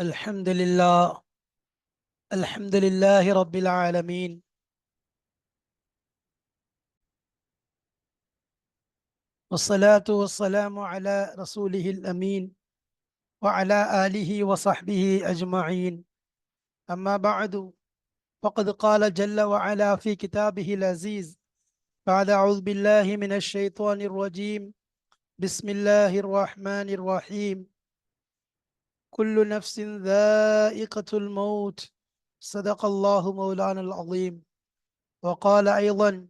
الحمد لله الحمد لله رب العالمين. والصلاة والسلام على رسوله الأمين وعلى آله وصحبه أجمعين. أما بعد فقد قال جل وعلا في كتابه العزيز بعد أعوذ بالله من الشيطان الرجيم. بسم الله الرحمن الرحيم. كل نفس ذائقة الموت صدق الله مولانا العظيم وقال أيضا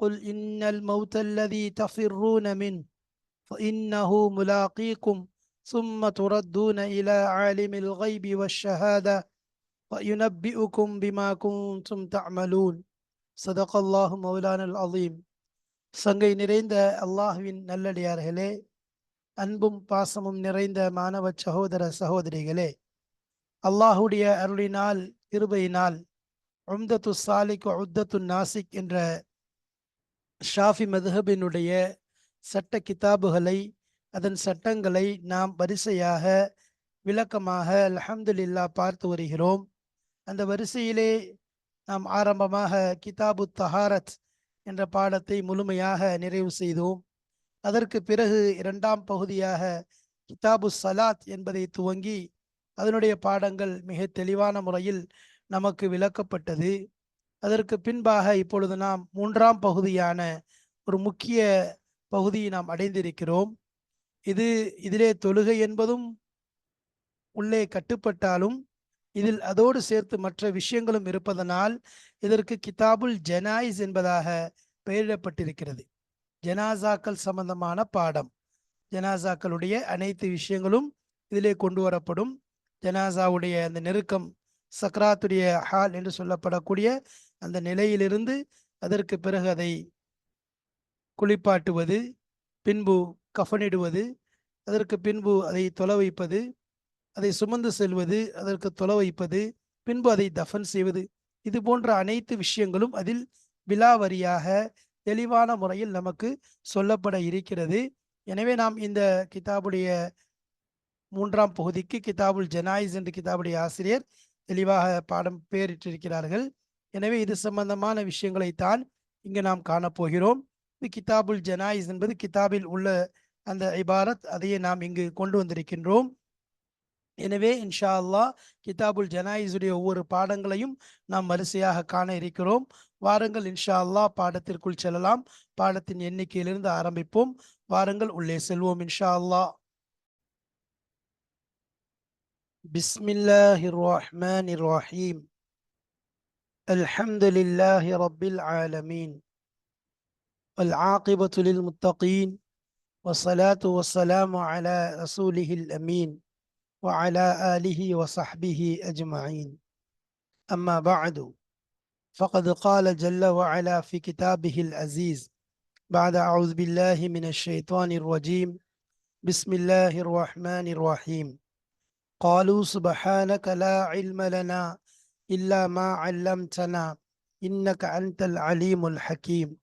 قل إن الموت الذي تفرون منه فإنه ملاقيكم ثم تردون إلى عالم الغيب والشهادة وينبئكم بما كنتم تعملون صدق الله مولانا العظيم சங்கை நிறைந்த அல்லாஹுவின் நல்லடியார்களே அன்பும் பாசமும் நிறைந்த மாணவ சகோதர சகோதரிகளே அல்லாஹுடைய அருளினால் கிருபையினால் உம்தத்து சாலிக் உத்தத்து நாசிக் என்ற ஷாஃபி மதுஹபினுடைய சட்ட கிதாபுகளை அதன் சட்டங்களை நாம் வரிசையாக விளக்கமாக அலமதுல்லா பார்த்து வருகிறோம். அந்த வரிசையிலே நாம் ஆரம்பமாக கிதாபு தஹாரத் என்ற பாடத்தை முழுமையாக நிறைவு செய்தோம். அதற்கு பிறகு இரண்டாம் பகுதியாக கிதாபு சலாத் என்பதை துவங்கி அதனுடைய பாடங்கள் மிக தெளிவான முறையில் நமக்கு விளக்கப்பட்டது. அதற்கு பின்பாக இப்பொழுது நாம் மூன்றாம் பகுதியான ஒரு முக்கிய பகுதியை நாம் அடைந்திருக்கிறோம். இது இதிலே தொழுகை என்பதும் உள்ளே கட்டுப்பட்டாலும் இதில் அதோடு சேர்த்து மற்ற விஷயங்களும் இருப்பதனால் இதற்கு கிதாபுல் ஜனாயிஸ் என்பதாக பெயரிடப்பட்டிருக்கிறது. ஜனாசாக்கள் சம்பந்தமான பாடம். ஜனாசாக்களுடைய அனைத்து விஷயங்களும் இதிலே கொண்டு வரப்படும். ஜனாசாவுடைய அந்த நெருக்கம் சக்ராத்துடைய ஹால் என்று சொல்லப்படக்கூடிய அந்த நிலையிலிருந்து அதற்கு பிறகு அதை குளிப்பாட்டுவது பின்பு கஃனிடுவது அதற்கு பின்பு அதை தொலை வைப்பது அதை சுமந்து செல்வது அதற்கு தொலை வைப்பது பின்பு அதை தஃபன் செய்வது. இது போன்ற அனைத்து விஷயங்களும் அதில் விலாவரியாக தெளிவான முறையில் நமக்கு சொல்லப்பட இருக்கிறது. எனவே நாம் இந்த கிதாபுடைய மூன்றாம் பகுதிக்கு கிதாபுல் ஜனாயிஸ் என்று கிதாபுடைய ஆசிரியர் தெளிவாக பாடம் பெயரிட்டிருக்கிறார்கள். எனவே இது சம்பந்தமான விஷயங்களைத்தான் இங்கு நாம் காணப்போகிறோம். இது கிதாபுல் ஜனாயிஸ் என்பது கிதாபில் உள்ள அந்த இபாரத் அதையே நாம் இங்கு கொண்டு வந்திருக்கின்றோம். எனவே இன்ஷா அல்லா கிதாபுல் ஜனாயிஸுடைய ஒவ்வொரு பாடங்களையும் நாம் வரிசையாக காண இருக்கிறோம். வாருங்கள் இன்ஷா அல்லா பாடத்திற்குள் செல்லலாம் பாடத்தின் எண்ணிக்கையிலிருந்து ஆரம்பிப்போம் வாருங்கள் உள்ளே செல்வோம் இன்ஷா அல்லா بسم الله الرحمن الرحيم الحمد لله رب العالمين والعاقبة للمتقين والصلاة والسلام على رسوله الأمين وعلى آله وصحبه أجمعين أما بعد فقد قال جل وعلا في كتابه العزيز بعد أعوذ بالله من الشيطان الرجيم بسم الله الرحمن الرحيم قالوا سبحانك لا علم لنا إلا ما علمتنا إنك أنت العليم الحكيم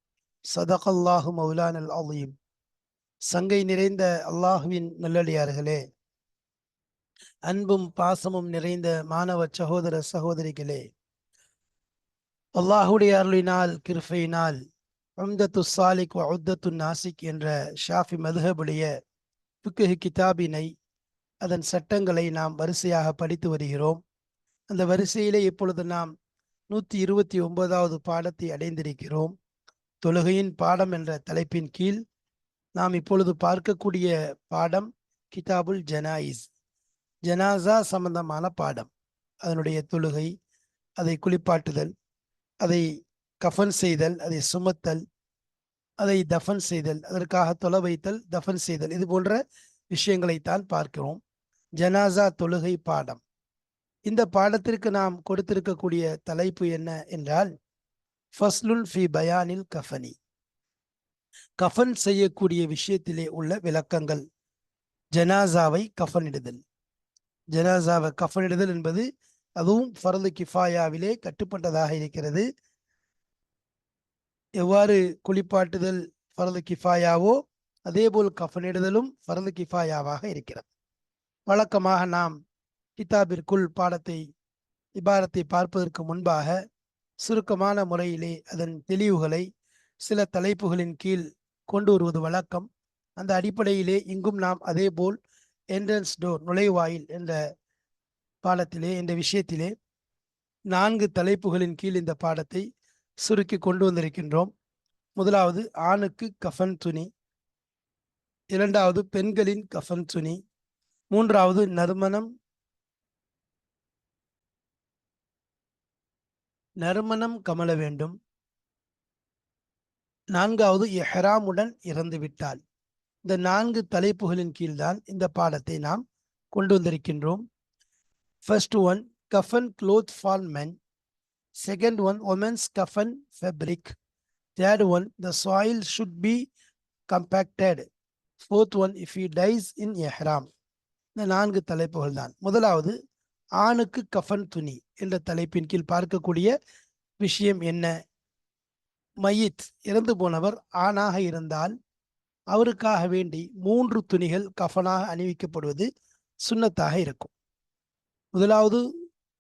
صدق الله مولانا العظيم சங்கை நிறைந்த அல்லாஹுவின் நல்லடியார்களே அன்பும் பாசமும் நிறைந்த மாணவ சகோதர சகோதரிகளே அல்லாஹுடைய அருளினால் கிருஃபையினால் அம்தத்து சாலிக் உத்தத்து நாசிக் என்ற ஷாஃபி மதுஹபுடைய புக்குஹு கிதாபினை அதன் சட்டங்களை நாம் வரிசையாக படித்து வருகிறோம். அந்த வரிசையிலே இப்பொழுது நாம் நூற்றி இருபத்தி ஒன்பதாவது பாடத்தை அடைந்திருக்கிறோம். தொழுகையின் பாடம் என்ற தலைப்பின் கீழ் நாம் இப்பொழுது பார்க்கக்கூடிய பாடம் கிதாபுல் ஜனாயிஸ். ஜனாசா சம்பந்தமான பாடம். அதனுடைய தொழுகை அதை குளிப்பாட்டுதல். அதை கஃபன் செய்தல் அதை சுமத்தல் அதை தஃபன் செய்தல் அதற்காக தொலை வைத்தல் தஃபன் செய்தல் இது போன்ற விஷயங்களைத்தான் பார்க்கிறோம். ஜனாசா தொழுகை பாடம். இந்த பாடத்திற்கு நாம் கொடுத்திருக்கக்கூடிய தலைப்பு என்ன என்றால் ஃபஸ்லுல் ஃபி பயானில் கஃபனி கஃபன் செய்யக்கூடிய விஷயத்திலே உள்ள விளக்கங்கள். ஜனாசாவை கஃபனிடுதல் ஜனாசாவை கஃபனிடுதல் என்பது அதுவும் ஃபரது கிஃபாயாவிலே கட்டுப்பட்டதாக இருக்கிறது. எவ்வாறு குளிப்பாட்டுதல் ஃபரது கிஃபாயாவோ அதே போல் கஃனிடுதலும் ஃபரது கிஃபாயாவாக இருக்கிறது. வழக்கமாக நாம் கிதாபிற்குள் பாடத்தை இபாரத்தை பார்ப்பதற்கு முன்பாக சுருக்கமான முறையிலே அதன் தெளிவுகளை சில தலைப்புகளின் கீழ் கொண்டு வருவது வழக்கம். அந்த அடிப்படையிலே இங்கும் நாம் அதேபோல் என்ட்ரன்ஸ் டோர் நுழைவாயில் என்ற பாடத்திலே இந்த விஷயத்திலே நான்கு தலைப்புகளின் கீழ் இந்த பாடத்தை சுருக்கி கொண்டு வந்திருக்கின்றோம். முதலாவது ஆணுக்கு கஃபன் துணி. இரண்டாவது பெண்களின் கஃபன் துணி. மூன்றாவது நறுமணம். நறுமணம் கமல வேண்டும். நான்காவது எஹராமுடன் இறந்து விட்டால் இந்த நான்கு தலைப்புகளின் கீழ்தான் இந்த பாடத்தை நாம் கொண்டு வந்திருக்கின்றோம். First one கஃபன் cloth for men Second one women's கஃபன் fabric Third one the soil should be compacted fourth one if you dies in எஹ்ராம் இந்த நான்கு தலைப்புகள் தான். முதலாவது ஆணுக்கு கஃபன் துணி என்ற தலைப்பின் கீழ் பார்க்கக்கூடிய விஷயம் என்ன? மையித் இறந்து போனவர் ஆணாக இருந்தால் அவருக்காக வேண்டி மூன்று துணிகள் கஃபனாக அணிவிக்கப்படுவது சுண்ணத்தாக இருக்கும். முதலாவது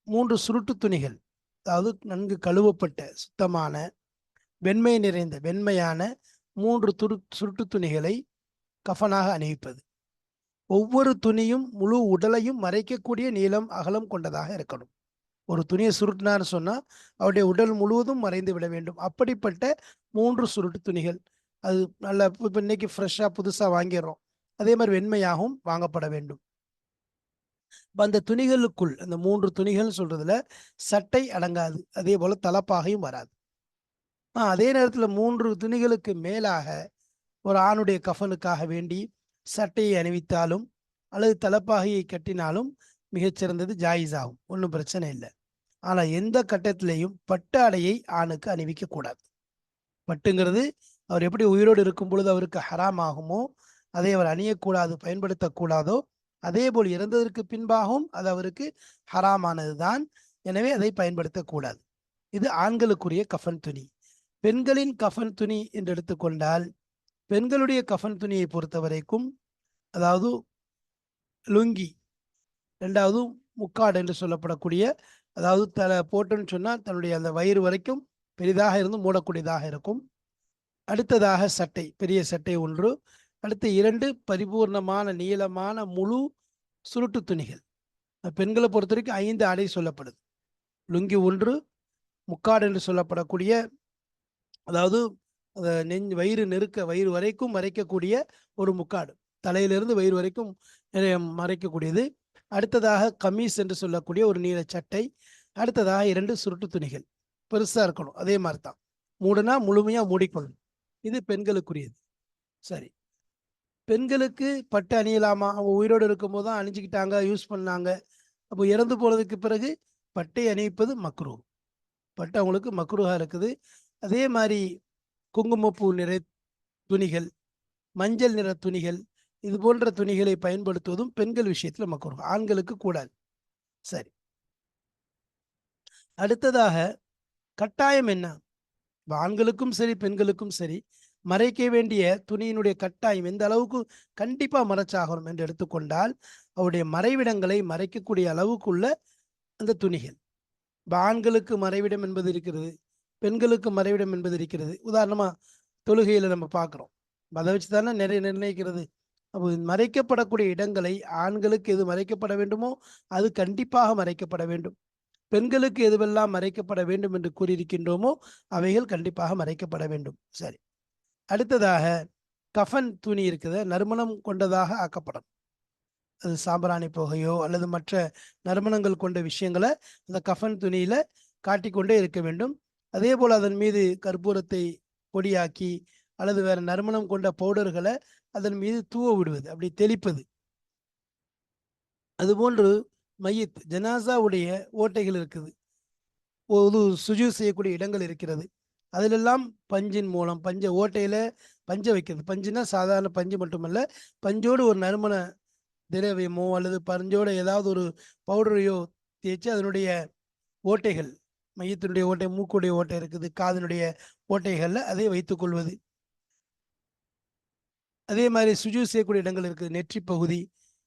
மூன்று சுருட்டு துணிகள். அதாவது நன்கு கழுவப்பட்ட சுத்தமான வெண்மை நிறைந்த வெண்மையான மூன்று துரு சுருட்டு துணிகளை கஃபனாக அணிவிப்பது. ஒவ்வொரு துணியும் முழு உடலையும் மறைக்கக்கூடிய நீளம் அகலம் கொண்டதாக இருக்கணும். ஒரு துணியை சுருட்டினான்னு சொன்னால் அவருடைய உடல் முழுவதும் மறைந்து விட வேண்டும். அப்படிப்பட்ட மூன்று சுருட்டு துணிகள். அது நல்ல இப்போ இன்னைக்கு ஃப்ரெஷ்ஷாக புதுசாக வாங்கிடுறோம். அதே மாதிரி வெண்மையாகவும் வாங்கப்பட வேண்டும். அந்த துணிகளுக்குள் அந்த மூன்று துணிகள் சொல்றதுல சட்டை அடங்காது. அதே போல தலப்பாகையும் வராது. அதே நேரத்தில் மூன்று துணிகளுக்கு மேலாக ஒரு ஆணுடைய கஃபனுக்காக வேண்டி சட்டையை அணிவித்தாலும் அல்லது தலப்பாகையை கட்டினாலும் மிகச்சிறந்தது ஜாயிஸ் ஆகும் ஒன்றும் பிரச்சனை இல்லை. ஆனால் எந்த கட்டத்திலையும் பட்டு அடையை ஆணுக்கு அணிவிக்க கூடாது. பட்டுங்கிறது அவர் எப்படி உயிரோடு இருக்கும் பொழுது அவருக்கு ஹராம் ஆகுமோ அதை அவர் அணியக்கூடாது பயன்படுத்தக்கூடாதோ அதே போல் இறந்ததற்கு பின்பாகவும் அது அவருக்கு ஹராமானது தான் எனவே அதை பயன்படுத்தக்கூடாது. இது ஆண்களுக்குரிய கஃபன் துணி. பெண்களின் கஃபன் துணி என்று எடுத்துக்கொண்டால் பெண்களுடைய கஃபன் துணியை பொறுத்த வரைக்கும் அதாவது லுங்கி ரெண்டாவது முக்காடு என்று சொல்லப்படக்கூடிய அதாவது தலை போட்டுன்னு சொன்னால் தன்னுடைய அந்த வயிறு வரைக்கும் பெரிதாக இருந்து மூடக்கூடியதாக இருக்கும். அடுத்ததாக சட்டை பெரிய சட்டை ஒன்று. அடுத்து இரண்டு பரிபூர்ணமான நீளமான முழு சுருட்டு துணிகள். பெண்களை பொறுத்த வரைக்கும் ஐந்து ஆடை சொல்லப்படுது. லுங்கி ஒன்று முக்காடு என்று சொல்லப்படக்கூடிய அதாவது நெஞ்சு வயிறு நெருக்க வயிறு வரைக்கும் மறைக்கக்கூடிய ஒரு முக்காடு. தலையிலிருந்து வயிறு வரைக்கும் மறைக்கக்கூடியது. அடுத்ததாக கமீஸ் என்று சொல்லக்கூடிய ஒரு நீல சட்டை. அடுத்ததாக இரண்டு சுருட்டு துணிகள். பெருசாக இருக்கணும் அதே மாதிரி தான். மூடுனா முழுமையாக மூடிக்கொள்ளணும். இது பெண்களுக்குரியது. சரி. பெண்களுக்கு பட்டு அணியலாமா? அவங்க உயிரோடு இருக்கும்போது தான் அணிஞ்சிக்கிட்டாங்க யூஸ் பண்ணாங்க. அப்போ இறந்து போனதுக்கு பிறகு பட்டை அணிவிப்பது மக்ரூ. பட்டு அவங்களுக்கு மக்ரூஹா இருக்குது. அதே மாதிரி குங்குமப்பூ நிற துணிகள் மஞ்சள் நிற துணிகள் இது போன்ற துணிகளை பயன்படுத்துவதும் பெண்கள் விஷயத்தில் மக்ரூ ஆண்களுக்கு கூடாது. சரி. அடுத்ததாக கட்டாயம் என்ன? ஆண்களுக்கும் சரி பெண்களுக்கும் சரி மறைக்க வேண்டிய துணியினுடைய கட்டாயம் எந்த அளவுக்கு கண்டிப்பா மறைச்சாகணும் என்று எடுத்துக்கொண்டால் அவருடைய மறைவிடங்களை மறைக்கக்கூடிய அளவுக்குள்ள அந்த துணிகள். இப்போ ஆண்களுக்கு மறைவிடம் என்பது இருக்கிறது பெண்களுக்கு மறைவிடம் என்பது இருக்கிறது. உதாரணமாக தொழுகையில் நம்ம பார்க்குறோம். அதை வச்சு தானே நிறைய நிர்ணயிக்கிறது. அப்போ மறைக்கப்படக்கூடிய இடங்களை ஆண்களுக்கு எது மறைக்கப்பட வேண்டுமோ அது கண்டிப்பாக மறைக்கப்பட வேண்டும். பெண்களுக்கு எதுவெல்லாம் மறைக்கப்பட வேண்டும் என்று கூறியிருக்கின்றோமோ அவைகள் கண்டிப்பாக மறைக்கப்பட வேண்டும். சரி. அடுத்ததாக கஃபன் துணி இருக்குது நறுமணம் கொண்டதாக ஆக்கப்படும். அது சாம்பிராணி புகையோ அல்லது மற்ற நறுமணங்கள் கொண்ட விஷயங்களை அந்த கஃபன் துணியில காட்டிக்கொண்டே இருக்க வேண்டும். அதே போல் அதன் மீது கற்பூரத்தை பொடியாக்கி அல்லது வேற நறுமணம் கொண்ட பவுடர்களை அதன் மீது தூவ விடுவது அப்படி தெளிப்பது. அதுபோன்று மையத் ஜனாசாவுடைய ஓட்டைகள் இருக்குது. ஒரு சுஜு செய்யக்கூடிய இடங்கள் இருக்கிறது. அதிலெல்லாம் பஞ்சின் மூலம் பஞ்ச ஓட்டையில பஞ்ச வைக்கிறது. பஞ்சுனா சாதாரண பஞ்சு மட்டுமல்ல பஞ்சோடு ஒரு நறுமண திரவியமோ அல்லது பஞ்சோட ஏதாவது ஒரு பவுடரையோ தேய்ச்சி அதனுடைய ஓட்டைகள் மையத்தினுடைய ஓட்டை மூக்குடைய ஓட்டை இருக்குது காதனுடைய ஓட்டைகள்ல அதை வைத்துக் கொள்வது. அதே மாதிரி சுஜு செய்யக்கூடிய இடங்கள் இருக்குது. நெற்றி பகுதி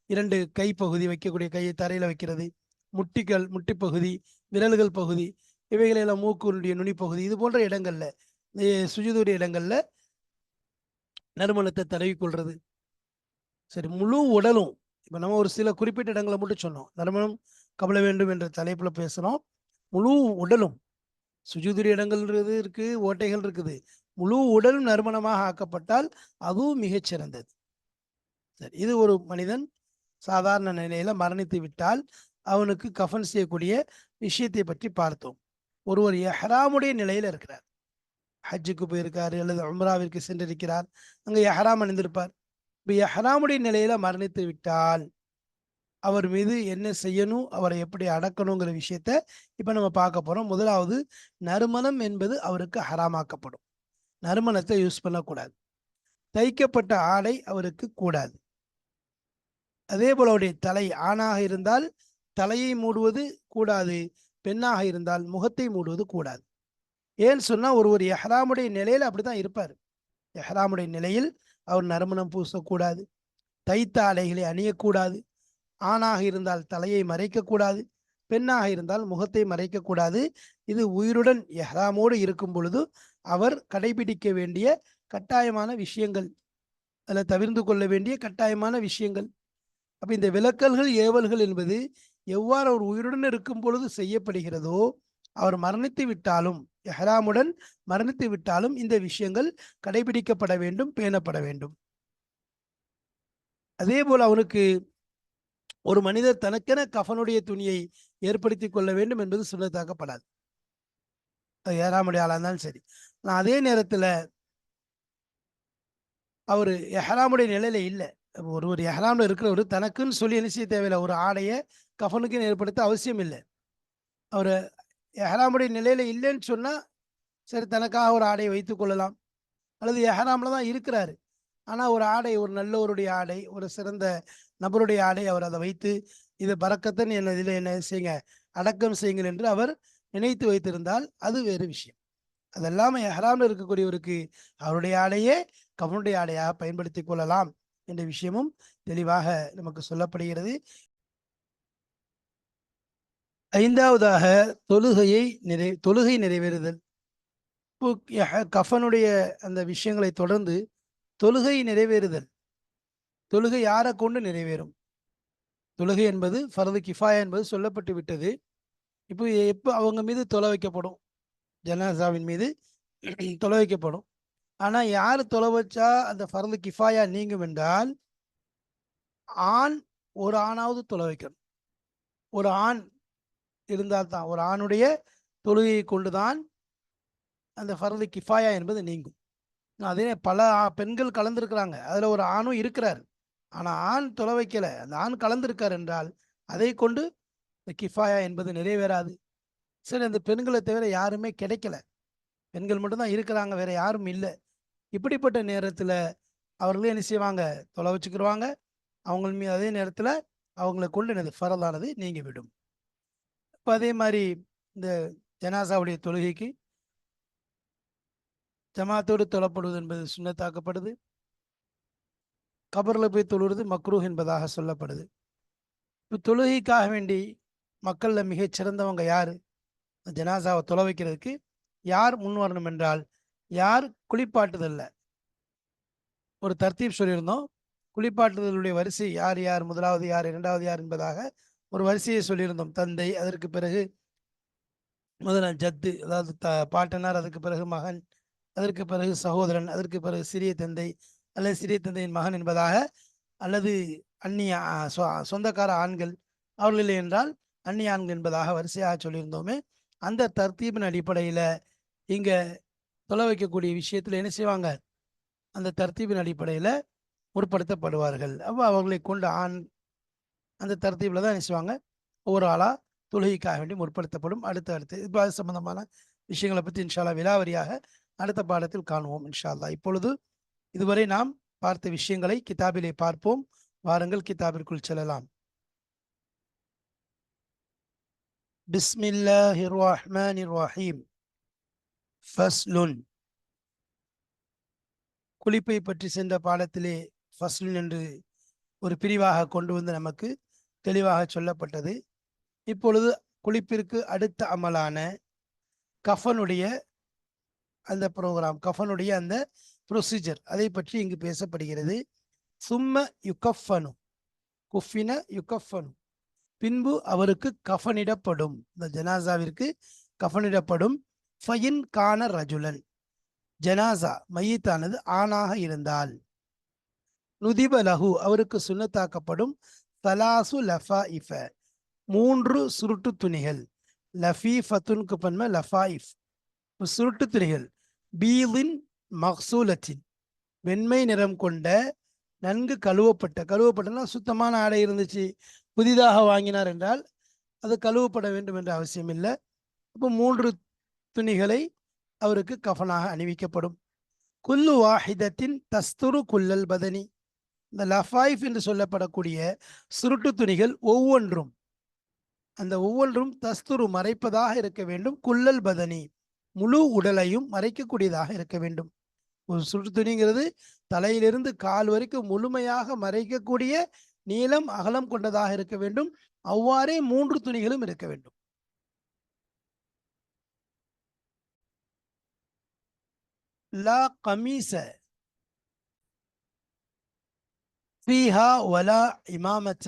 இரண்டு கைப்பகுதி வைக்கக்கூடிய கையை தரையில வைக்கிறது. முட்டிகள் முட்டி பகுதி விரல்கள் பகுதி இவைகளெல்லாம் மூக்குனுடைய நுனிப்பகுதி இது போன்ற இடங்கள்ல சுஜிதுடைய இடங்கள்ல நறுமணத்தை தடவி கொள்றது. சரி முழு உடலும் இப்போ நம்ம ஒரு சில குறிப்பிட்ட இடங்களை மட்டும் சொன்னோம். நறுமணம் கவல வேண்டும் என்ற தலைப்பில் பேசுகிறோம் முழு உடலும் சுஜுதுரிய இடங்கள்ன்றது இருக்குது ஓட்டைகள் இருக்குது. முழு உடலும் நறுமணமாக ஆக்கப்பட்டால் அதுவும் மிகச்சிறந்தது சரி இது ஒரு மனிதன் சாதாரண நிலையில் மரணித்து விட்டால் அவனுக்கு கஃபன் செய்யக்கூடிய விஷயத்தை பற்றி பார்த்தோம். ஒருவர் எஹராமுடைய நிலையில் இருக்கிறார். ஹஜ்ஜுக்கு போயிருக்காரு அல்லது உம்ராவிற்கு சென்றிருக்கிறார். அங்கே எஹராம் அணிந்திருப்பார். இப்போ எஹராமுடைய நிலையில மரணித்து விட்டால் அவர் மீது என்ன செய்யணும் அவரை எப்படி அடக்கணுங்கிற விஷயத்த இப்போ நம்ம பார்க்க போகிறோம் முதலாவது நறுமணம் என்பது அவருக்கு ஹராமாக்கப்படும். நறுமணத்தை யூஸ் பண்ணக்கூடாது. தைக்கப்பட்ட ஆடை அவருக்கு கூடாது. அதே போல அவருடைய தலை ஆணாக இருந்தால் தலையை மூடுவது கூடாது. பெண்ணாக இருந்தால் முகத்தை மூடுவது கூடாது. ஏன்னு சொன்னால் ஒரு ஒரு எஹ்ராமுடைய நிலையில் அப்படி தான் இருப்பார். எஹ்ராமுடைய நிலையில் அவர் நறுமணம் பூசக்கூடாது தைத்த ஆடைகளை அணியக்கூடாது ஆணாக இருந்தால் தலையை மறைக்கக்கூடாது பெண்ணாக இருந்தால் முகத்தை மறைக்கக்கூடாது. இது உயிருடன் எஹ்ராமோடு இருக்கும் பொழுது அவர் கடைபிடிக்க வேண்டிய கட்டாயமான விஷயங்கள் அதில் தவிர்ந்து கொள்ள வேண்டிய கட்டாயமான விஷயங்கள். அப்போ இந்த விலக்கல்கள் ஏவல்கள் என்பது எவ்வாறு அவர் உயிருடன் இருக்கும் பொழுது செய்யப்படுகிறதோ அவர் மரணித்து விட்டாலும் எஹராமுடன் மரணித்து விட்டாலும் இந்த விஷயங்கள் கடைபிடிக்கப்பட வேண்டும் பேணப்பட வேண்டும். அதே போல் அவனுக்கு ஒரு மனிதர் தனக்கென கஃனுடைய துணியை ஏற்படுத்தி கொள்ள வேண்டும் என்பது சுண்ணத்தாக்கப்படாது. அது ஏறாமுடைய ஆளா இருந்தாலும் சரி. ஆனால் அதே நேரத்தில் அவர் எஹராமுடைய நிலையில இல்லை. ஒரு ஒரு எஹராமில் இருக்கிறவர் தனக்குன்னு சொல்லி என்ன செய்ய தேவையில்லை? ஒரு ஆடையை கஃனுக்குன்னு ஏற்படுத்த அவசியம் இல்லை அவர் எஹராமுடைய நிலையில் இல்லைன்னு சொன்னால் சரி தனக்காக ஒரு ஆடையை வைத்து கொள்ளலாம். அல்லது எஹராமில் தான் இருக்கிறாரு. ஆனால் ஒரு ஆடை ஒரு நல்லவருடைய ஆடை ஒரு சிறந்த நபருடைய ஆடை அவர் அதை வைத்து இது பறக்கத்தன் என்ன இதில் என்ன செய்யுங்க அடக்கம் செய்யுங்கள் என்று அவர் நினைத்து வைத்திருந்தால் அது வேறு விஷயம். அதெல்லாம எஹராம்ல இருக்கக்கூடியவருக்கு அவருடைய ஆடையே கவனுடைய ஆடையாக பயன்படுத்தி கொள்ளலாம் என்ற விஷயமும் தெளிவாக நமக்கு சொல்லப்படுகிறது. ஐந்தாவதாக தொழுகையை நிறை தொழுகை நிறைவேறுதல். கஃபனுடைய அந்த விஷயங்களை தொடர்ந்து தொழுகை நிறைவேறுதல். தொழுகை யாரை கொண்டு நிறைவேறும்? தொழுகை என்பது ஃபரது கிஃபாயா என்பது சொல்லப்பட்டு விட்டது. இப்போ எப்போ அவங்க மீது தொலை வைக்கப்படும். ஜனாசாவின் மீது தொலை வைக்கப்படும். ஆனால் யார் தொலை வச்சா அந்த ஃபரது கிஃபாயா நீங்கும் என்றால் ஆண் ஒரு ஆணாவது தொலை வைக்கணும். ஒரு ஆண் இருந்தால் தான் ஒரு ஆணுடைய தொழுகையை கொண்டுதான் அந்த ஃபரது கிஃபாயா என்பது நீங்கும். அதே பல பெண்கள் கலந்துருக்கிறாங்க. அதில் ஒரு ஆணும் இருக்கிறார். ஆனால் ஆண் தொலை வைக்கல. அந்த ஆண் கலந்திருக்கார் என்றால் அதை கொண்டு இந்த கிஃபாயா என்பது நிறைவேறாது. சரி அந்த பெண்களை தவிர யாருமே கிடைக்கல. பெண்கள் மட்டும்தான் இருக்கிறாங்க வேற யாரும் இல்லை. இப்படிப்பட்ட நேரத்தில் அவர்களும் என்ன செய்வாங்க? தொலை வச்சுக்கிடுவாங்க அவங்க மீது அதே நேரத்தில் அவங்களை கொண்டு எனது ஃபரலானது நீங்கிவிடும். இப்போ அதே மாதிரி இந்த ஜனாசாவுடைய தொழுகைக்கு ஜமாத்தோடு தொழப்படுவது என்பது சுண்ணத்தாக்கப்படுது. கபரில் போய் தொழுவது மக்ரூஹ் என்பதாக சொல்லப்படுது. இப்போ தொழுகைக்காக வேண்டி மக்களில் மிகச் சிறந்தவங்க யார்? ஜனாசாவை தொலை வைக்கிறதுக்கு யார் முன் வரணும் என்றால் யார் குளிப்பாட்டுதல்ல ஒரு தர்த்தீப் சொல்லியிருந்தோம். குளிப்பாட்டுதலுடைய வரிசை யார் யார்? முதலாவது யார்? இரண்டாவது யார்? என்பதாக ஒரு வரிசையை சொல்லியிருந்தோம். தந்தை அதற்கு பிறகு முதல்ல ஜத்து அதாவது த பாட்டனார் அதற்கு பிறகு மகன் அதற்கு பிறகு சகோதரன் அதற்கு பிறகு சிறிய தந்தை அல்லது சிறிய தந்தையின் மகன் என்பதாக அல்லது அந்நிய சொந்தக்கார ஆண்கள் அவர்கள் இல்லை என்றால் அந்நிய ஆண்கள் என்பதாக வரிசையாக சொல்லியிருந்தோமே. அந்த தர்த்தீபின் அடிப்படையில் இங்கே தொலை வைக்கக்கூடிய விஷயத்தில் என்ன செய்வாங்க? அந்த தர்த்தீபின் அடிப்படையில் முற்படுத்தப்படுவார்கள். அப்போ அவர்களை கொண்டு ஆண் அந்த தரத்தீவில் தான் நினைச்சுவாங்க செய்வாங்க? ஒவ்வொரு தொழுகைக்காக வேண்டி முற்படுத்தப்படும். அடுத்த அடுத்து. இப்போ அது சம்பந்தமான விஷயங்களை பற்றி இன்ஷால்லா விலாவரியாக அடுத்த பாடத்தில் காணுவோம் இன்ஷால்லா இப்பொழுது இதுவரை நாம் பார்த்த விஷயங்களை கிதாபிலே பார்ப்போம். வாருங்கள் கிதாபிற்குள் செல்லலாம். بسم الله الرحمن الرحيم فصل குளிப்பை பற்றி சென்ற பாடத்திலே ஃபஸ்லுன் என்று ஒரு பிரிவாக கொண்டு வந்து நமக்கு தெளிவாக சொல்லப்பட்டது. இப்பொழுது குளிப்பிற்கு அடுத்த அமலான கஃபனுடைய அந்த ப்ரோக்ராம் கஃபனுடைய அந்த ப்ரொசீஜர் அதை பற்றி இங்கு பேசப்படுகிறது. சும்ம யுகஃபனு குஃபின யுகஃபனு. பின்பு அவருக்கு கஃபனிடப்படும் இந்த ஜனாசாவிற்கு கஃபனிடப்படும். ஃபயின் கான ரஜுலன் ஜனாசா மையத்தானது ஆணாக இருந்தால். நுதிப லஹு அவருக்கு சுண்ணத்தாக்கப்படும். தலாசு லஃபா இஃப மூன்று சுருட்டு துணிகள். லஃபீஃபத்துன்க்கு பன்ம லஃபாயிஃப். சுருட்டு துணிகள். பீலின் மக்சூலத்தின். வெண்மை நிறம் கொண்ட நன்கு கழுவப்பட்ட கழுவப்பட்டனா சுத்தமான ஆடை இருந்துச்சு. புதிதாக வாங்கினார் என்றால் அது கழுவப்பட வேண்டும் என்ற அவசியம் இல்லை. அப்போ மூன்று துணிகளை அவருக்கு கஃனாக அணிவிக்கப்படும். குல்லு வாஹிதத்தின் தஸ்துரு குல்லல் பதனி. இந்த லஃபாயிஃப் என்று சொல்லப்படக்கூடிய சுருட்டு துணிகள் ஒவ்வொன்றும் அந்த ஒவ்வொன்றும் தஸ்துரு மறைப்பதாக இருக்க வேண்டும். குள்ளல் பதனி முழு உடலையும் மறைக்கக்கூடியதாக இருக்க வேண்டும். ஒரு சுருட்டு துணிங்கிறது தலையிலிருந்து கால் வரைக்கும் முழுமையாக மறைக்கக்கூடிய நீளம் அகலம் கொண்டதாக இருக்க வேண்டும். அவ்வாறே மூன்று துணிகளும் இருக்க வேண்டும். லா கமீச ஃபீஹா வலா இமாமச்ச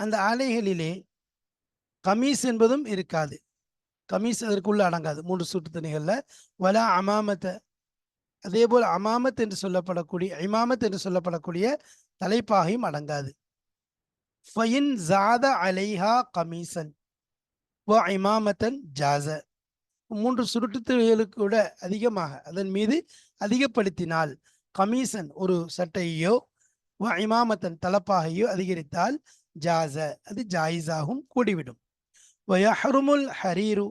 அந்த ஆலைகளிலே கமீஸ் என்பதும் இருக்காது. கமீஸ் அதற்குள்ள அடங்காது மூன்று சூட்டு துணிகளில் வலா அமாமத்த அதே போல் அமாமத் என்று சொல்லப்படக்கூடிய இமாமத் என்று சொல்லப்படக்கூடிய தலைப்பாகையும் அடங்காது. ஃபயின் ஜாத அலைஹா கமீசன். வ இமாமத்தன் ஜாச மூன்று சுருட்டுத்துகளுக்கு விட அதிகமாக அதன் மீது அதிகப்படுத்தினால் கமீசன் ஒரு சட்டையோ வ இமாமத்தன் தலப்பாகையோ அதிகரித்தால் ஜாச அது ஜாயிஸாகும் கூடிவிடும் வயஹருமுல் ஹரீரு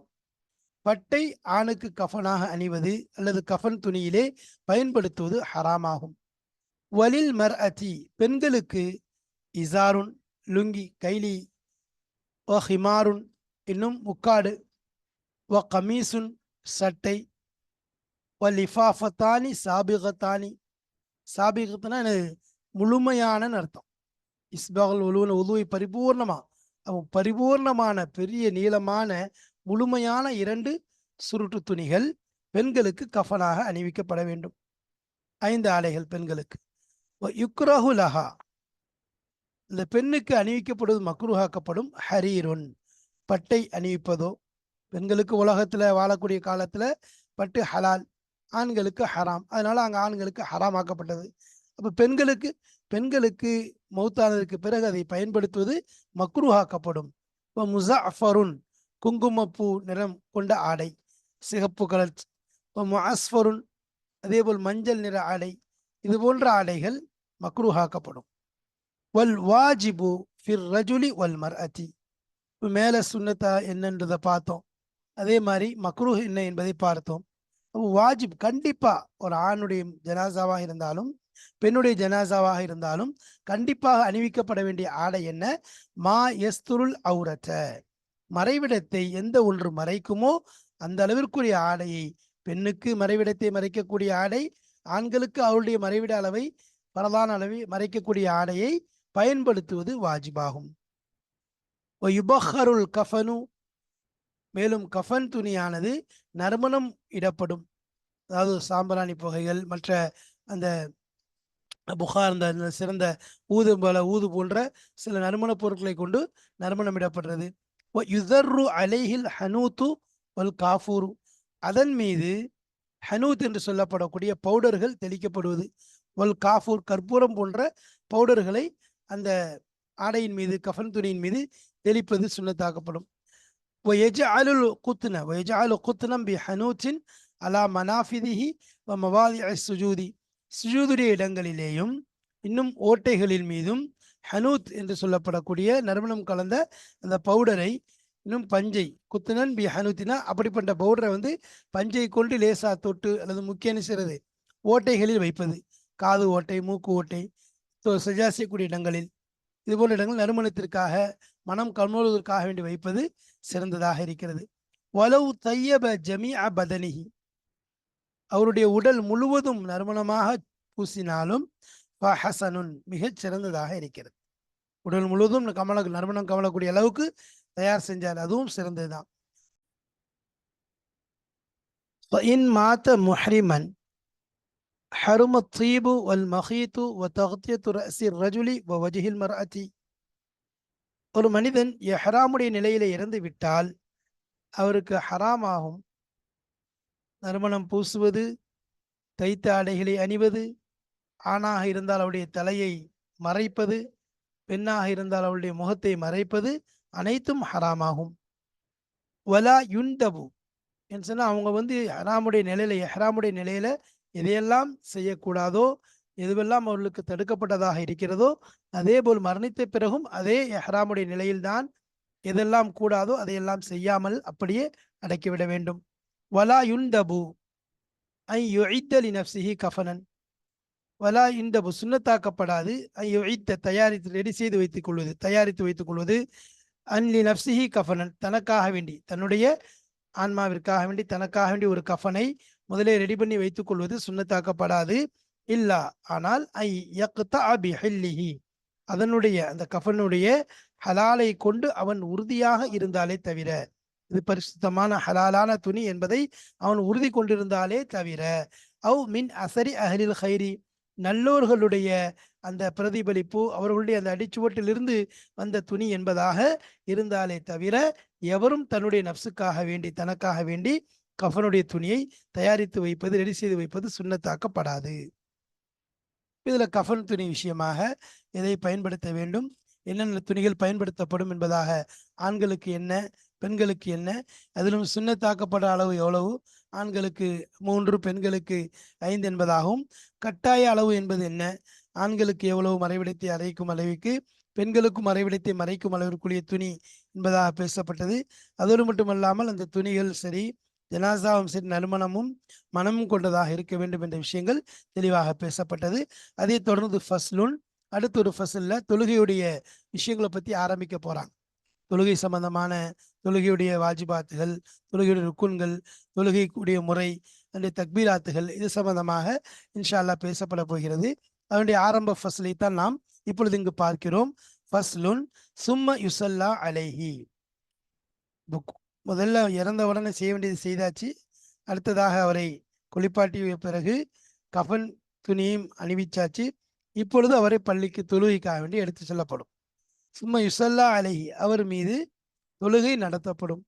பட்டை ஆணுக்கு கஃனாக அணிவது அல்லது கஃன் துணியிலே பயன்படுத்துவது ஹராமாகும் வலில் மர் அதி பெண்களுக்கு இசாருன் லுங்கி கைலி ஒ ஹிமாருன் இன்னும் முக்காடு ஒ கமீசுன் சட்டை ஒ லிஃபாஃபத்தானி சாபிகத்தானி சாபிகத்னா முழுமையான அர்த்தம். இஸ்பாகுல் உழுவன உதுவை பரிபூர்ணமா அவன் பரிபூர்ணமான பெரிய நீளமான முழுமையான இரண்டு சுருட்டு துணிகள் பெண்களுக்கு கஃனாக அணிவிக்கப்பட வேண்டும். ஐந்து ஆடைகள் பெண்களுக்கு. யுக்ரஹு லஹா இந்த பெண்ணுக்கு அணிவிக்கப்படுவது மக்ருஹாக்கப்படும் ஹரீருன். பட்டை அணிவிப்பதோ பெண்களுக்கு உலகத்துல வாழக்கூடிய காலத்துல பட்டு ஹலால் ஆண்களுக்கு ஹராம். அதனால அங்க ஆண்களுக்கு ஹராம் ஆக்கப்பட்டது அப்போ பெண்களுக்கு பெண்களுக்கு மௌத்தானதற்கு பிறகு அதை பயன்படுத்துவது மக்ருஹாக்கப்படும். இப்போ முசாஃபருன் குங்குமப்பூ நிறம் கொண்ட ஆடை சிகப்பு கலர் முஅஸ்ஃபருன் அதேபோல் மஞ்சள் நிற ஆடை இது போன்ற ஆடைகள் மக்ரூஹாக்கப்படும். வல் வாஜிபு ஃபிர் ரஜுலி வல் மர் அதி மேல சுண்ணத்தா என்னன்றதை பார்த்தோம். அதே மாதிரி மக்ரூஹ் என்ன என்பதை பார்த்தோம். வாஜிப் கண்டிப்பாக ஒரு ஆணுடைய ஜனாசாவாக இருந்தாலும் பெண்ணுடைய ஜனாசாவாக இருந்தாலும் கண்டிப்பாக அணிவிக்கப்பட வேண்டிய ஆடை என்ன? மா எஸ்துருல் அவுரத்த. மறைவிடத்தை எந்த ஒன்று மறைக்குமோ அந்த அளவிற்குரிய ஆடையை. பெண்ணுக்கு மறைவிடத்தை மறைக்கக்கூடிய ஆடை ஆண்களுக்கு அவருடைய மறைவிட அளவை பரதான அளவை மறைக்கக்கூடிய ஆடையை பயன்படுத்துவது வாஜிபாகும். யுபஹருல் கஃபனு. மேலும் கஃபன் துணியானது நறுமணம் இடப்படும். அதாவது சாம்பிராணி புகைகள் மற்ற அந்த புகார் இந்த சிறந்த ஊது போல ஊது போன்ற சில நறுமணப் பொருட்களை கொண்டு நறுமணமிடப்படுறது யுதர்ரு அலைஹில் ஹனூத்து ஒல் காஃபூரு. அதன் மீது ஹனூத் என்று சொல்லப்படக்கூடிய பவுடர்கள் தெளிக்கப்படுவது. ஒல் காஃபூர் கற்பூரம் போன்ற பவுடர்களை அந்த ஆடையின் மீது கஃபன் துணியின் மீது தெளிப்பது சுண்ணத்தாக்கப்படும். ஒயஜ அலுல் குத்துன ஒயஜ அலு குத்துனம் பி ஹனூத்தின் அலா மனாஃபிதிஹி வ மவாதி சுஜூதி. சுஜூதுடைய இடங்களிலேயும் இன்னும் ஓட்டைகளின் மீதும் ஹனூத் என்று சொல்லப்படக்கூடிய நறுமணம் கலந்த அந்த பவுடரை இன்னும் பஞ்சை குத்துனன் பி ஹனூத்தினா அப்படிப்பட்ட பவுடரை வந்து பஞ்சை கொண்டு லேசா தொட்டு அல்லது முக்கிய செய்கிறது ஓட்டைகளில் வைப்பது. காது ஓட்டை மூக்கு ஓட்டை சஜா செய்யக்கூடிய இடங்களில். இதுபோன்ற இடங்கள் நறுமணத்திற்காக மனம் கல்மோதுவதற்காக வேண்டி வைப்பது சிறந்ததாக இருக்கிறது. வலவு தையப ஜமி பதனிஹி. அவருடைய உடல் முழுவதும் நறுமணமாக பூசினாலும் ஹசனுன் மிகச் சிறந்ததாக இருக்கிறது. உடல் முழுவதும் கமல நறுமணம் கமலக்கூடிய அளவுக்கு தயார் செஞ்சார். அதுவும் சிறந்ததுதான். இன் மாத்த முஹரிமன் ஹரும தீபு வல் மஹீத்து வ தஹ்தியத்து ரசி ரஜுலி வ மராத்தி ஒரு மனிதன் எஹராமுடைய நிலையிலே இறந்து விட்டால் அவருக்கு ஹராமாகும். நறுமணம் பூசுவது தைத்த ஆடைகளை அணிவது ஆணாக இருந்தால் அவருடைய தலையை மறைப்பது பெண்ணாக இருந்தால் அவளுடைய முகத்தை மறைப்பது அனைத்தும் ஹராமாகும். வலா யுண்டபு என்று சொன்னால் அவங்க வந்து ஹராமுடைய நிலையில ஹராமுடைய நிலையில எதையெல்லாம் செய்யக்கூடாதோ எதுவெல்லாம் அவர்களுக்கு தடுக்கப்பட்டதாக இருக்கிறதோ அதே போல் மரணித்த பிறகும் அதே எஹ்ராமுடைய நிலையில்தான் எதெல்லாம் கூடாதோ அதையெல்லாம் செய்யாமல் அப்படியே அடக்கிவிட வேண்டும். வலா யுந்தபு ஐ யுஇத்தலி நப்சிஹி கஃபனன் வலா இண்டபு சுண்ணத்தாக்கப்படாது ஐ யுஇத்த தயாரித்து ரெடி செய்து வைத்துக் கொள்வது. தயாரித்து வைத்துக் கொள்வது அன்லி நப்சிஹி கஃபனன் தனக்காக வேண்டி தன்னுடைய ஆன்மாவிற்காக வேண்டி தனக்காக வேண்டி ஒரு கஃபனை முதலே ரெடி பண்ணி வைத்துக் கொள்வது சுண்ணத்தாக்கப்படாது. இல்லா ஆனால் ஐ யக்தா பிஹில்லிஹி அதனுடைய அந்த கஃபனுடைய ஹலாலை கொண்டு அவன் உறுதியாக இருந்தாலே தவிர இது பரிசுத்தமான ஹலாலான துணி என்பதை அவன் உறுதி கொண்டிருந்தாலே தவிர அவ் மின் அசரி அஹலில் ஹைரி நல்லோர்களுடைய அந்த பிரதிபலிப்பு அவர்களுடைய அந்த அடிச்சுவட்டிலிருந்து வந்த துணி என்பதாக இருந்தாலே தவிர எவரும் தன்னுடைய நப்சுக்காக வேண்டி தனக்காக வேண்டி கஃபனுடைய துணியை தயாரித்து வைப்பது ரெடி செய்து வைப்பது சுண்ணத்தாக்கப்படாது. இதுல கஃபன் துணி விஷயமாக எதை பயன்படுத்த வேண்டும் என்னென்ன துணிகள் பயன்படுத்தப்படும் என்பதாக ஆண்களுக்கு என்ன பெண்களுக்கு என்ன? அதிலும் சுண்ணத்தாக்கப்பட்ட அளவு எவ்வளவு? ஆண்களுக்கு மூன்று பெண்களுக்கு ஐந்து என்பதாகவும் கட்டாய அளவு என்பது என்ன? ஆண்களுக்கு எவ்வளவு மறைவிடத்தை அறைக்கும் அளவுக்கு பெண்களுக்கும் மறைவிடத்தை மறைக்கும் அளவிற்குரிய துணி என்பதாக பேசப்பட்டது. அதோடு மட்டுமல்லாமல் அந்த துணிகள் சரி ஜனாசாவும் சரி நறுமணமும் மனமும் கொண்டதாக இருக்க வேண்டும் என்ற விஷயங்கள் தெளிவாக பேசப்பட்டது. அதை தொடர்ந்து ஃபஸ்லுன் அடுத்த ஒரு ஃபசல்ல தொழுகையுடைய விஷயங்களை பற்றி ஆரம்பிக்க போகிறாங்க தொழுகை சம்பந்தமான தொழுகையுடைய வாஜிபாத்துகள் தொழுகையுடைய ருக்குன்கள் தொழுகைக்குடைய முறை அந்த தக்பீராத்துகள் இது சம்பந்தமாக இன்ஷா அல்லாஹ் பேசப்பட போகிறது. அதனுடைய ஆரம்ப ஃபஸ்லை தான் நாம் இப்பொழுது இங்கு பார்க்கிறோம். ஃபஸ்லுன் சும்ம யுசல்லா அலைஹி. புக் முதல்ல இறந்த உடனே செய்ய வேண்டியது செய்தாச்சு. அடுத்ததாக அவரை குளிப்பாட்டிய பிறகு கஃன் துணியும் அணிவிச்சாச்சு. இப்பொழுது அவரை பள்ளிக்கு தொழுகைக்காக வேண்டி எடுத்து செல்லப்படும். சும்மா யுசல்லா அலைஹி. அவர் மீது தொழுகை நடத்தப்படும்.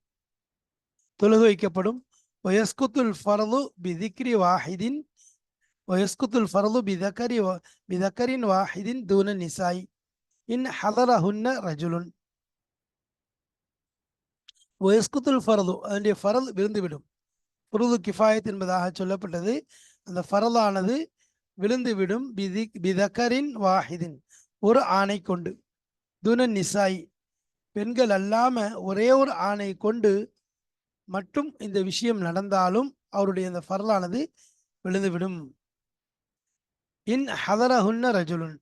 தொழுகை வைக்கப்படும். வயஸ்குத்துல் ஃபரது பிதிக்ரி வாஹிதின். வயஸ்குத்துல் ஃபரது பிதக்கரி பிதக்கரின் வாஹிதின் தூன நிசாய். இன் ஹதரஹுன்ன ரஜுலுன். வயஸ்குத்துல் ஃபரது அதனுடைய ஃபரல் விழுந்துவிடும். புருது கிஃபாயத் என்பதாக சொல்லப்பட்டது. அந்த ஃபரலானது விழுந்துவிடும். பிதி பிதக்கரின் வாஹிதின். ஒரு ஆணை கொண்டு. துன நிசாய். பெண்கள் அல்லாம ஒரே ஒரு ஆணை கொண்டு மட்டும் இந்த விஷயம் நடந்தாலும் அவருடைய அந்த ஃபர்லானது விழுந்துவிடும். இன் ஹதரஹுன்ன ரஜுலுன்.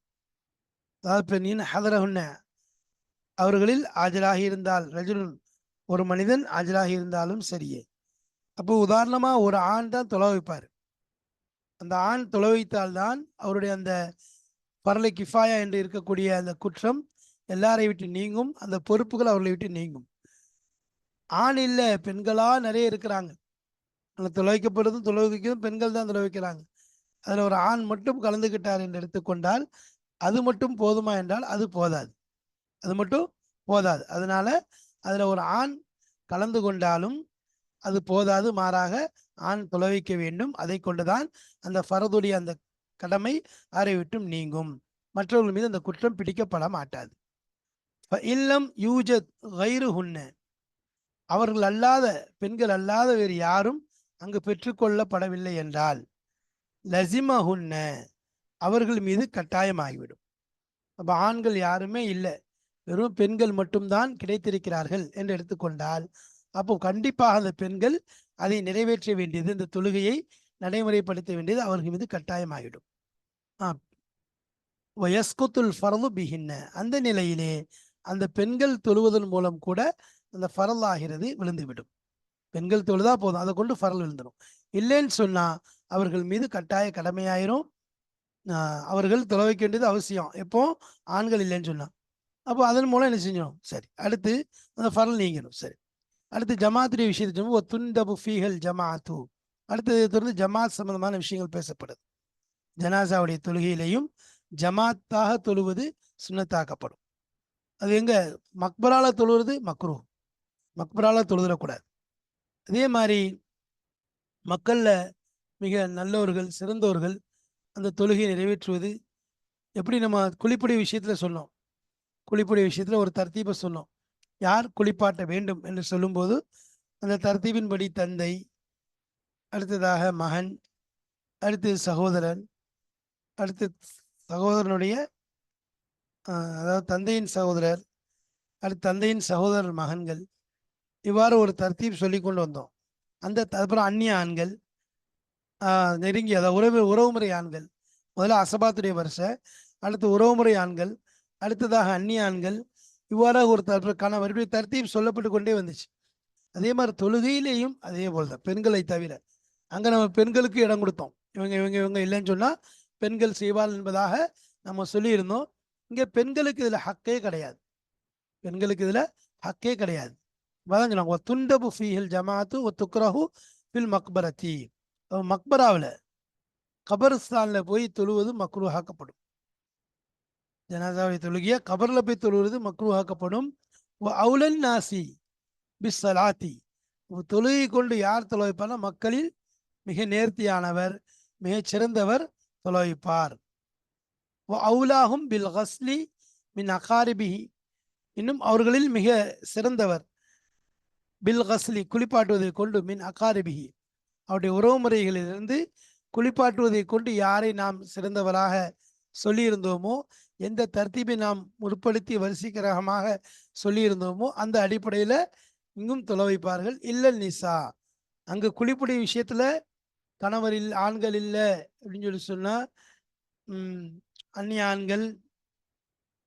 அதாவது பெண் இன் ஹதரஹுன்ன. அவர்களில் ஆஜராகி இருந்தால் ரஜுலுன். ஒரு மனிதன் ஆஜராகி இருந்தாலும் சரியே. அப்போ உதாரணமாக ஒரு ஆண் தான் தொலை வைப்பார். அந்த ஆண் தொலை வைத்தால்தான் அவருடைய அந்த பரலை கிஃபாயா என்று இருக்கக்கூடிய அந்த குற்றம் எல்லாரை விட்டு நீங்கும் அந்த பொறுப்புகள் அவர்களை விட்டு நீங்கும். ஆண் இல்லை பெண்களாக நிறைய இருக்கிறாங்க. அந்த துளைக்கப்படுறதும் துளைவிக்கிறதும் பெண்கள் தான் துளைவிக்கிறாங்க அதில் ஒரு ஆண் மட்டும் கலந்துக்கிட்டார் என்று எடுத்துக்கொண்டால் அது மட்டும் போதுமா என்றால் அது போதாது. அது மட்டும் போதாது. அதனால அதில் ஒரு ஆண் கலந்து கொண்டாலும் அது போதாது மாறாக ஆண் தொலைவிக்க வேண்டும். அதை கொண்டுதான் அந்த ஃபரதுடைய அந்த கடமை அறை விட்டும் நீங்கும். மற்றவர்கள் மீது அந்த குற்றம் பிடிக்கப்பட மாட்டாது. இல்லம் யூஜத் ஹுன்ன அவர்கள் அல்லாத பெண்கள் அல்லாத வேறு யாரும் அங்கு பெற்றுக்கொள்ளப்படவில்லை என்றால் லசிமஹுன்ன அவர்கள் மீது கட்டாயமாகிவிடும். அப்போ ஆண்கள் யாருமே இல்லை. வெறும் பெண்கள் மட்டும்தான் கிடைத்திருக்கிறார்கள் என்று எடுத்துக்கொண்டால் அப்போ கண்டிப்பாக அந்த பெண்கள் அதை நிறைவேற்ற வேண்டியது இந்த தொழுகையை நடைமுறைப்படுத்த வேண்டியது அவர்கள் மீது கட்டாயமாகிடும் வயஸ்குத்துல் ஃபரது பிகின்ன அந்த நிலையிலே அந்த பெண்கள் தொழுவதன் மூலம் கூட அந்த ஃபரல் ஆகிறது விழுந்துவிடும். பெண்கள் தொழுதா போதும். அதை கொண்டு ஃபரல் விழுந்துடும் இல்லைன்னு சொன்னா அவர்கள் மீது கட்டாய கடமையாயிரும். அவர்கள் தொலை வைக்க வேண்டியது அவசியம். எப்போ? ஆண்கள் இல்லைன்னு சொன்னா. அப்போ அதன் மூலம் என்ன செஞ்சிடும் சரி அடுத்து அந்த ஃபரல் நீங்கணும் சரி. அடுத்து ஜமாத்துடைய விஷயத்தை சொல்லும்போது "ஒ துண்டபு ஃபீஹல் ஜமாத்து அடுத்தது தொடர்ந்து ஜமாத் சம்பந்தமான விஷயங்கள் பேசப்படுது. ஜனாசாவுடைய தொழுகையிலையும் ஜமாத்தாக தொழுவது சுண்ணத்தாக்கப்படும். அது எங்க? மக்பரால தொழுவது மக்ரூ. மக்பரால தொழுதிடக்கூடாது. அதே மாதிரி மக்களில் மிக நல்லவர்கள் சிறந்தவர்கள் அந்த தொழுகையை நிறைவேற்றுவது எப்படி நம்ம குளிப்புடைய விஷயத்தில் சொன்னோம். குளிப்புடைய விஷயத்தில் ஒரு தர்த்தீபை சொன்னோம். யார் குளிப்பாட்ட வேண்டும் என்று சொல்லும்போது அந்த தர்த்தீபின்படி தந்தை அடுத்ததாக மகன் அடுத்து சகோதரன் அடுத்து சகோதரனுடைய அதாவது தந்தையின் சகோதரர் அடுத்து தந்தையின் சகோதரர் மகன்கள். இவ்வாறு ஒரு தர்த்தீப் சொல்லி கொண்டு வந்தோம். அந்த த- அப்புறம் அந்நிய ஆண்கள் நெருங்கிய அதாவது உறவு உறவுமுறை ஆண்கள். முதல்ல அசபாத்துடைய வரிசை அடுத்து உறவுமுறை ஆண்கள் அடுத்ததாக அந்நிய ஆண்கள். இவ்வாறாக ஒரு தரப்பு கணவர் இப்படி தர்த்தீப் சொல்லப்பட்டு கொண்டே வந்துச்சு. அதே மாதிரி தொழுகையிலேயும் அதே போல் தான் பெண்களை தவிர. அங்கே நம்ம பெண்களுக்கு இடம் கொடுத்தோம். இவங்க இவங்க இவங்க இல்லைன்னு சொன்னால் பெண்கள் செய்வாள் என்பதாக நம்ம சொல்லியிருந்தோம். இங்கே பெண்களுக்கு இதில் ஹக்கே கிடையாது. பெண்களுக்கு இதில் ஹக்கே கிடையாது. அதான் ஓ துண்டபு ஃபீஹில் ஜமாத்து ஒ துக்ரஹு ஃபில் மக்பரத்தி. மக்பராவில் கபர்ஸ்தானில் போய் தொழுவது மக்ரூஹாக்கப்படும். ஜனாதாவை தொழுகிய கபரில் போய் தொழுவது மக்ரூஹாக்கப்படும். ஓ அவுலன் நாசி பிஸ் சலாத்தி. தொழுகை கொண்டு யார் தொலைப்பார்னா மக்களில் மிக நேர்த்தியானவர் மிகச் சிறந்தவர் தொலைப்பார் அவுலாகும் பில் ஹஸ்லி மின் அகாரிபிஹி. இன்னும் அவர்களில் மிக சிறந்தவர். பில் ஹஸ்லி குளிப்பாட்டுவதை கொண்டு மின் அகாரிபிஹி. அவருடைய உறவுமுறைகளிலிருந்து குளிப்பாட்டுவதை கொண்டு யாரை நாம் சிறந்தவராக சொல்லியிருந்தோமோ எந்த தர்த்தீபை நாம் முற்படுத்தி வரிசைக்கிரகமாக சொல்லியிருந்தோமோ அந்த அடிப்படையில் இங்கும் தொலை வைப்பார்கள் இல்ல நிசா. அங்கு குளிப்புடைய விஷயத்தில் கணவர் இல்லை ஆண்கள் இல்லை அப்படின்னு சொல்லி சொன்னால் அந்நிய ஆண்கள்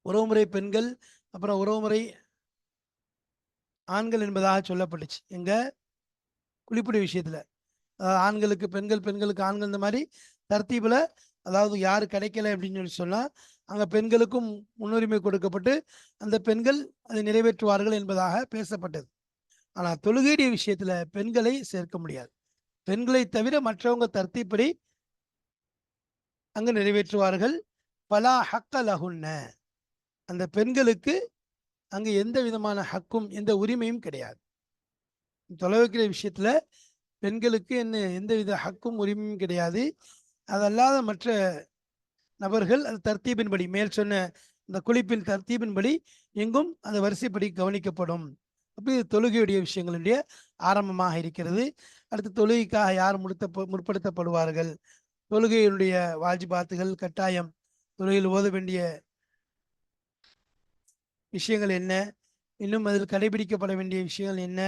உறவுமுறை பெண்கள் அப்புறம் உறவுமுறை ஆண்கள் என்பதாக சொல்லப்பட்டுச்சு. எங்கள் குளிப்புடி விஷயத்தில். ஆண்களுக்கு பெண்கள் பெண்களுக்கு ஆண்கள் இந்த மாதிரி தர்த்தீபில் அதாவது யார் கிடைக்கல அப்படின்னு சொல்லி சொன்னால் அங்கே பெண்களுக்கும் முன்னுரிமை கொடுக்கப்பட்டு அந்த பெண்கள் அதை நிறைவேற்றுவார்கள் என்பதாக பேசப்பட்டது. ஆனால் தொழுகையுடைய விஷயத்தில் பெண்களை சேர்க்க முடியாது. பெண்களை தவிர மற்றவங்க தர்த்திப்படி அங்கு நிறைவேற்றுவார்கள். பலா ஹக்க லகுன்ன அந்த பெண்களுக்கு அங்கே எந்த விதமான ஹக்கும் எந்த உரிமையும் கிடையாது. தொலை வைக்கிற பெண்களுக்கு என்ன எந்த வித ஹக்கும் உரிமையும் கிடையாது. அதல்லாத மற்ற நபர்கள் அது தர்த்தீபின்படி மேல் சொன்ன இந்த குளிப்பின் தர்த்தீபின்படி எங்கும் அந்த வரிசைப்படி கவனிக்கப்படும். அப்படி இது தொழுகையுடைய விஷயங்களுடைய ஆரம்பமாக இருக்கிறது. அடுத்து தொழுகைக்காக யார் முடுத்த முற்படுத்தப்படுவார்கள்? தொழுகையினுடைய வாஜிபாத்துகள் கட்டாயம் துறையில் ஓத வேண்டிய விஷயங்கள் என்ன? இன்னும் அதில் கடைபிடிக்கப்பட வேண்டிய விஷயங்கள் என்ன?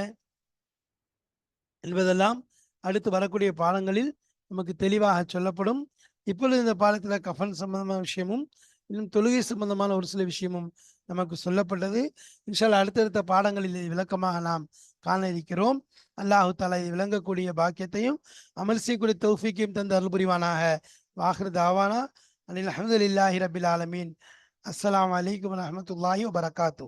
என்பதெல்லாம் அடுத்து வரக்கூடிய பாடங்களில் நமக்கு தெளிவாக சொல்லப்படும். இப்பொழுது இந்த பாடத்தில் கஃபன் சம்பந்தமான விஷயமும் இன்னும் தொழுகை சம்பந்தமான ஒரு சில விஷயமும் நமக்கு சொல்லப்பட்டது. இன்ஷால் அடுத்தடுத்த பாடங்களில் இதை விளக்கமாக நாம் காண இருக்கிறோம். அல்லாஹு தாலா இது விளங்கக்கூடிய பாக்கியத்தையும் அமல் செய்யக்கூடிய தௌஃபிக்கையும் தந்து அருள் புரிவானாக வாஹிர் தாவானா. அனில் அஹமதுல்லாஹி ரபில் ஆலமீன் அஸ்ஸலாமு அலைக்கும் வரஹ்மத்துல்லாஹி வபரகாத்து